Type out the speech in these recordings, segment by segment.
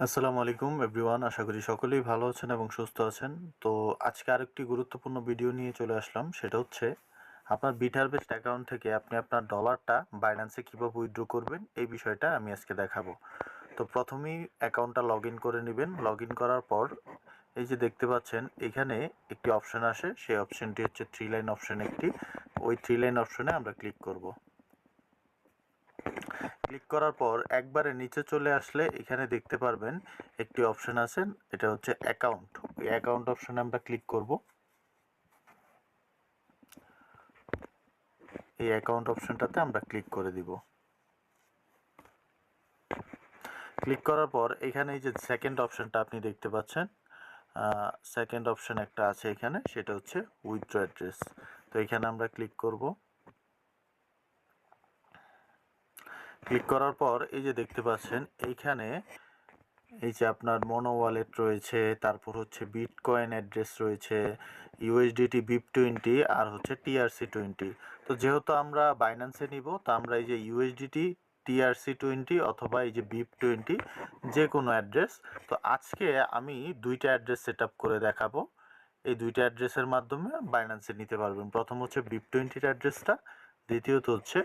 আসসালামু আলাইকুম এভরিওয়ান, আশা করি সকলেই ভালো আছেন এবং সুস্থ আছেন। তো আজকে আরেকটি গুরুত্বপূর্ণ ভিডিও নিয়ে চলে আসলাম, সেটা হচ্ছে আপনার বিটার বেস্ট অ্যাকাউন্ট থেকে আপনি আপনার ডলারটা বাইন্যান্সে কীভাবে উইথড্র করবেন, এই বিষয়টা আমি আজকে দেখাবো। তো প্রথমেই অ্যাকাউন্টটা লগ করে নেবেন। লগ করার পর এই যে দেখতে পাচ্ছেন, এখানে একটি অপশান আসে, সেই অপশানটি হচ্ছে থ্রি লাইন অপশান একটি। ওই থ্রি লাইন অপশানে আমরা ক্লিক করব। ক্লিক করার পর একবারে নিচে চলে আসলে এখানে দেখতে পারবেন একটি অপশন আছে, এটা হচ্ছে অ্যাকাউন্ট ওই অ্যাকাউন্ট অপশনে আমরা ক্লিক করব। এই অ্যাকাউন্ট অপশনটাতে আমরা ক্লিক করে দিব। ক্লিক করার পর এখানে এই যে সেকেন্ড অপশনটা আপনি দেখতে পাচ্ছেন সেকেন্ড অপশন একটা আছে এখানে, সেটা হচ্ছে উইথড্র অ্যাড্রেস তো এখানে আমরা ক্লিক করব। ক্লিক করার পর এই যে দেখতে পাচ্ছেন, এইখানে এই যে আপনার মনো ওয়ালেট রয়েছে, তারপর হচ্ছে বিটকয়েন অ্যাড্রেস রয়েছে ইউএসডিটি বিপ টোয়েন্টি আর হচ্ছে টিআরসি টোয়েন্টি তো যেহেতু আমরা বাইন্যান্সে নিব, তো আমরা এই যে ইউএসডিটি টিআরসি টোয়েন্টি অথবা এই যে বিপ টোয়েন্টি যে কোনো অ্যাড্রেস তো আজকে আমি দুইটা অ্যাড্রেস সেট করে দেখাবো। এই দুইটা অ্যাড্রেসের মাধ্যমে বাইন্যান্সে নিতে পারবেন। প্রথম হচ্ছে বিপ টোয়েন্টির অ্যাড্রেসটা দ্বিতীয়ত হচ্ছে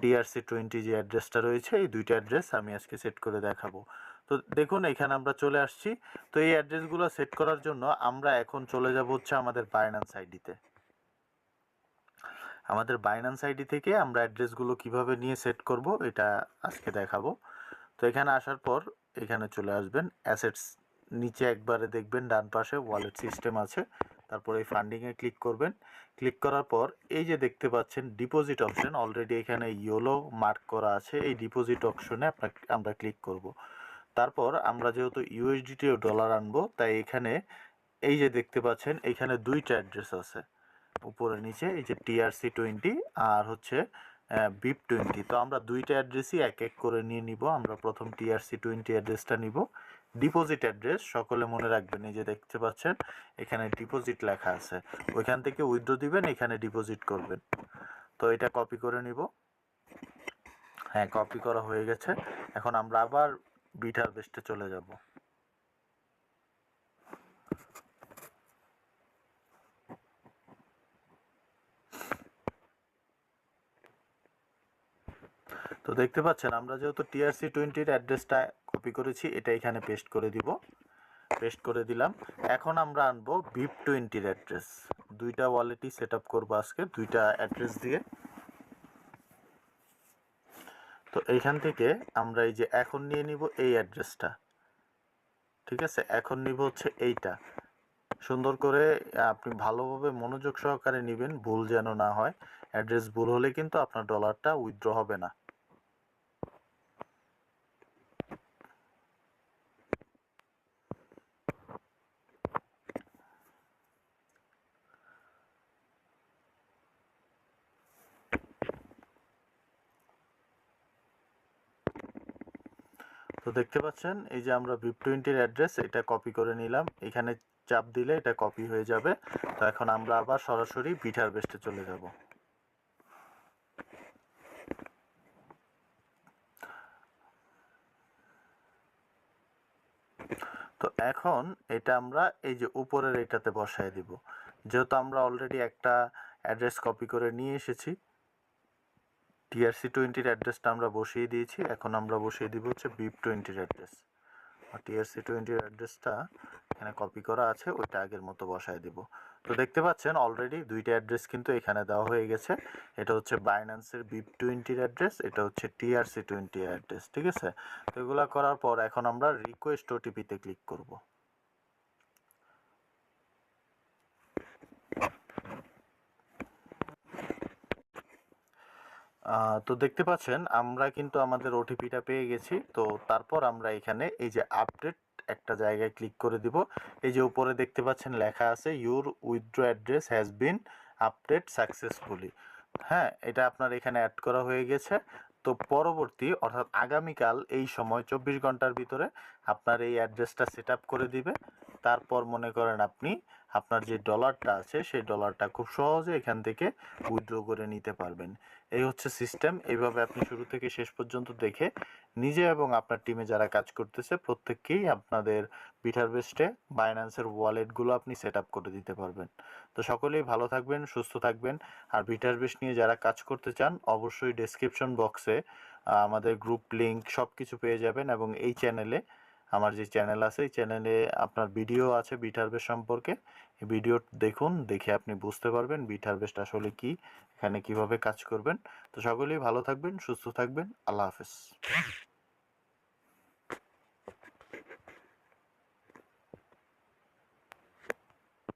টিআরসি টোয়েন্টি যে অ্যাড্রেসটা রয়েছে, এই দুইটা অ্যাড্রেস আমি আজকে সেট করে দেখাবো। তো দেখুন, এখানে আমরা চলে আসছি। তো এই অ্যাড্রেসগুলো সেট করার জন্য আমরা এখন চলে যাব হচ্ছে আমাদের বাইন্যান্স আইডিতে আমাদের বাইন্যান্স আইডি থেকে আমরা অ্যাড্রেসগুলো কীভাবে নিয়ে সেট করব, এটা আজকে দেখাবো। তো এখানে আসার পর এখানে চলে আসবেন। অ্যাসেটস নিচে একবারে দেখবেন, ডান পাশে ওয়ালেট সিস্টেম আছে। তারপর এই ফান্ডিংয়ে ক্লিক করবেন। ক্লিক করার পর এই যে দেখতে পাচ্ছেন ডিপোজিট অপশন অলরেডি এখানে ইয়েলো মার্ক করা আছে। এই ডিপোজিট অপশনে আপনার আমরা ক্লিক করব। তারপর আমরা যেহেতু ইউএসডিটি ডলার আনব, তাই এখানে এই যে দেখতে পাচ্ছেন, এখানে দুইটা অ্যাড্রেস আছে। উপরে নিচে এই যে টিআরসি টোয়েন্টি আর হচ্ছে বিপ টোয়েন্টি তো আমরা দুইটা অ্যাড্রেসই এক এক করে নিয়ে নিব। আমরা প্রথম টিআরসি টোয়েন্টি অ্যাড্রেসটা নিব। ডিপোজিট অ্যাড্রেস সকলে মনে রাখবেন, এই যে দেখতে পাচ্ছেন, এখানে ডিপোজিট লেখা আছে। ওইখান থেকে উইথড্র দিবেন, এখানে ডিপোজিট করবেন। তো এটা কপি করে নিব। হ্যাঁ কপি করা হয়ে গেছে। এখন আমরা আবার বিটার বেস্টে চলে যাব। তো দেখতে পাচ্ছেন, আমরা যেহেতু টিআরসি টোয়েন্টির অ্যাড্রেসটা কপি করেছি, এটা এখানে পেস্ট করে দিব। পেস্ট করে দিলাম। এখন আমরা আনব বিপ টোয়েন্টির অ্যাড্রেস দুইটা ওয়ালেটই সেট আপ করব আজকে, দুইটা অ্যাড্রেস দিয়ে। তো এইখান থেকে আমরা এই যে এখন নিয়ে নিব এই অ্যাড্রেসটা ঠিক আছে? এখন নিব হচ্ছে এইটা। সুন্দর করে আপনি ভালোভাবে মনোযোগ সহকারে নেবেন, ভুল যেন না হয়। অ্যাড্রেস ভুল হলে কিন্তু আপনার ডলারটা উইথড্র হবে না। তো দেখতে পাচ্ছেন, এই যে আমরা বিপ টোয়েন্টির অ্যাড্রেস এটা কপি করে নিলাম। এখানে চাপ দিলে এটা কপি হয়ে যাবে। তো এখন আমরা আবার সরাসরি বিটার বেস্টে চলে যাব। তো এখন এটা আমরা এই যে উপরের এটাতে বসায় দিব। যেহেতু আমরা অলরেডি একটা অ্যাড্রেস কপি করে নিয়ে এসেছি টিআরসি টোয়েন্টির অ্যাড্রেসটা আমরা বসিয়ে দিয়েছি। এখন আমরা বসিয়ে দিব হচ্ছে বিপ টোয়েন্টির অ্যাড্রেস আর টিআরসি টোয়েন্টির অ্যাড্রেসটা এখানে কপি করা আছে, ওইটা আগের মতো বসায় দিব। তো দেখতে পাচ্ছেন অলরেডি দুইটা অ্যাড্রেস কিন্তু এখানে দেওয়া হয়ে গেছে। এটা হচ্ছে বাইন্যান্সের বিপ টোয়েন্টির অ্যাড্রেস এটা হচ্ছে টিআরসি টোয়েন্টির অ্যাড্রেস ঠিক আছে? তো এগুলো করার পর এখন আমরা রিকোয়েস্ট ওটিপিতে ক্লিক করব। তো দেখতে পাচ্ছেন, আমরা কিন্তু আমাদের ওটিপিটা পেয়ে গেছি। তো তারপর আমরা এখানে এই যে আপডেট একটা জায়গায় ক্লিক করে দিব। এই যে উপরে দেখতে পাচ্ছেন লেখা আছে your withdraw address has been update successfully হ্যাঁ এটা আপনার এখানে অ্যাড করা হয়ে গেছে। তো পরবর্তী, অর্থাৎ আগামীকাল এই সময় চব্বিশ ঘণ্টার ভিতরে আপনার এই অ্যাড্রেসটা সেট করে দিবে। তারপর মনে করেন আপনি আপনার যে ডলারটা আছে, সেই ডলারটা খুব সহজে এখান থেকে উইথড্র করে নিতে পারবেন। এই হচ্ছে সিস্টেম এইভাবে আপনি শুরু থেকে শেষ পর্যন্ত দেখে নিজে এবং আপনার টিমে যারা কাজ করতেছে, প্রত্যেককেই আপনাদের বিটার বেস্টে বাইন্যান্সের ওয়ালেটগুলো আপনি সেট করে দিতে পারবেন। তো সকলেই ভালো থাকবেন, সুস্থ থাকবেন। আর বিটার বেস্ট নিয়ে যারা কাজ করতে চান, অবশ্যই ডেসক্রিপশন বক্সে আমাদের গ্রুপ লিংক সব কিছু পেয়ে যাবেন এবং এই চ্যানেলে আমার যে চ্যানেল আছে, এই চ্যানেলে আপনার ভিডিও আছে বিট হারভেস্ট সম্পর্কে ভিডিও দেখুন, দেখে আপনি বুঝতে পারবেন বিট হারভেস্ট আসলে কি, এখানে কীভাবে কাজ করবেন। তো সকলেই ভালো থাকবেন, সুস্থ থাকবেন, আল্লাহ হাফেজ।